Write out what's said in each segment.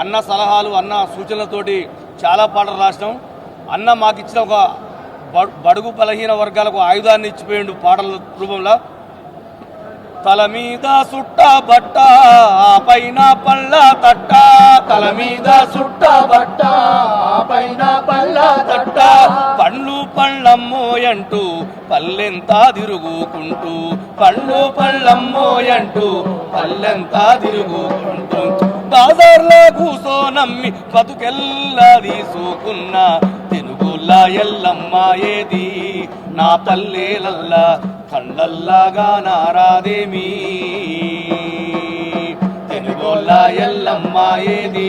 అన్న సలహాలు అన్న సూచనలతోటి చాలా పాటలు రాసినాం. అన్న మాకు ఇచ్చిన ఒక బడుగు బలహీన వర్గాలకు ఆయుధాన్ని ఇచ్చిపోయిండు పాటల రూపంలో. తల మీద సుట్ట బట్ట పైన పళ్ళ తట్ట. తల మీద సుట్ట బట్ట పైన పళ్ళ తట్ట. పండ్లు పళ్ళమ్మోయంటూ పల్లెంతా తిరుగుకుంటూ పండ్లు పళ్ళమ్మోయంటూ పల్లెంతా తిరుగుకుంటూ. బాజార్లో కూసో నమ్మి బతుకెల్లా తీసుకున్న తెలుగులా ఎల్లమ్మ ఏది? నా పల్లెలల్లా కళ్ళల్లాగా నారాదేమి? తెలుగులా ఎల్లమ్మ ఏది?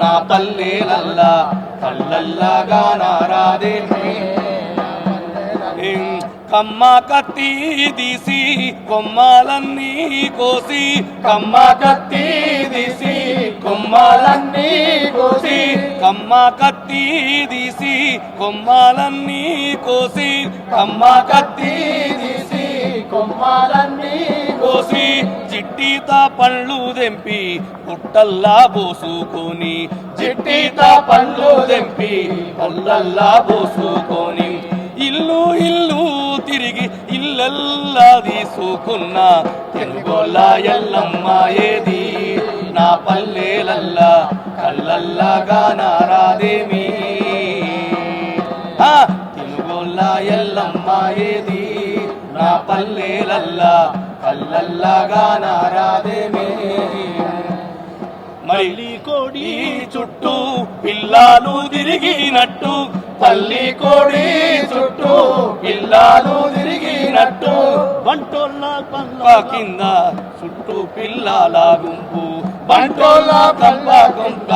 నా పల్లెలల్లా కళ్ళల్లాగా నారాదేమి? కమ్మ కత్తి తీసి కొమ్మాలన్నీ కోసి కమ్మ కత్తి కొమ్మాలన్నీ కోసి కమ్మ కత్తి తీసి కొమ్మాలన్నీ కోసి కమ్మ కత్తి తీసి కొమ్మాలన్నీ కోసి చిట్టీత పళ్ళు దెంపి పుట్టల్లా పోసుకొని చిట్టీత పళ్ళు దెంపి పళ్ళల్లా పోసుకొని ఇల్లు ఇల్లు తిరిగి ఇల్లల్లా తీసుకున్న తెలుగోలా ఎల్లమ్మ ఏది? నా పల్లెలల్లా కళ్ళల్లాగా నారాదేమి తెలుగోల్లా తెలుగోలా ఎల్లమ్మ ఏది? నా పల్లెలల్లా కళ్ళల్లాగా నారాదేమి మళ్ళీ కోడి చుట్టూ పిల్లాలు తిరిగినట్టు పల్లి కోడి చుట్టూ పిల్లాలు తిరిగినట్టు బంటోళ్ళ పల్ల కింద చుట్టూ పిల్లల గుంపు. బంటోళ్ళ పల్ల గుంప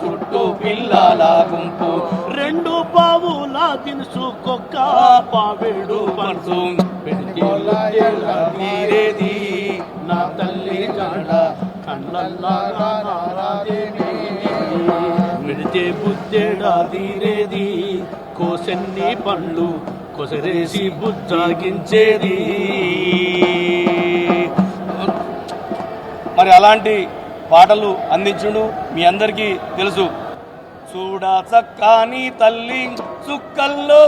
చుట్టూ పిల్లల గుంపు. రెండు పావుల దినుసు కుక్క పావేడు మనసు తీరేది నా తల్లి కాడ కళ్ళల్లాగా నారాదేవి విడితే బుద్ధేడా తీరేది? కోసెన్ని పండ్లు కొసరేసి బుజ్జాగించేది. మరి అలాంటి పాటలు అందించుడు మీ అందరికీ తెలుసు. చూడా చక్కాని తల్లి చుక్కల్లో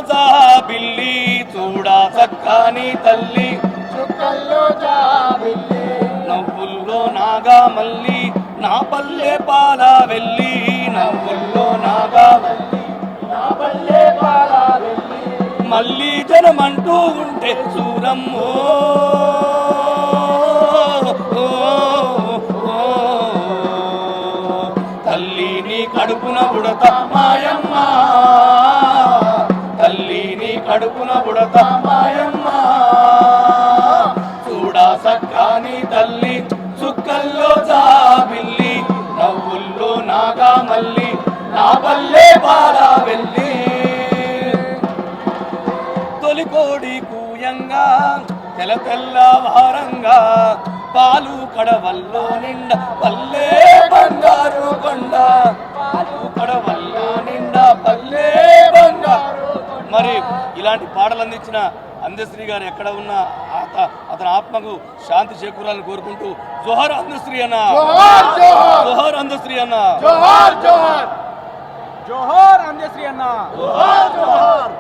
బిల్లి. చూడా చక్కాని తల్లి చుక్కల్లో జాబిల్లి నవ్వుల్లో నాగా మల్లి నా పల్లె పాల వెళ్ళి అంటూ ఉంటే చూరమ్మో తల్లిని కడుపున బుడత మాయమ్మ. తల్లిని కడుపున బుడత మాయమ్మ. చూడా సక్కాని తల్లి చుక్కల్లో జాబిల్లి నవ్వుల్లో నాగా మల్లి నా పల్లె కోడి కూయంగా తెల తెల్ల వారంగా పాలు కడవల్లో నిండా పల్లె బంగారు కొండ. పాలు కడవల్లో నిండా పల్లె బంగారు మరి ఇలాంటి పాటలు అందించిన అందశ్రీ గారు ఎక్కడ ఉన్నా ఆత- అతని ఆత్మకు శాంతి చేకూరాలని కోరుకుంటూ జోహర్ అందశ్రీ అన్న. జోహార్ జోహార్. జోహర్ అందశ్రీ అన్న. జోహార్ జోహార్. జోహార్ అందశ్రీ అన్న. జోహార్ జోహార్.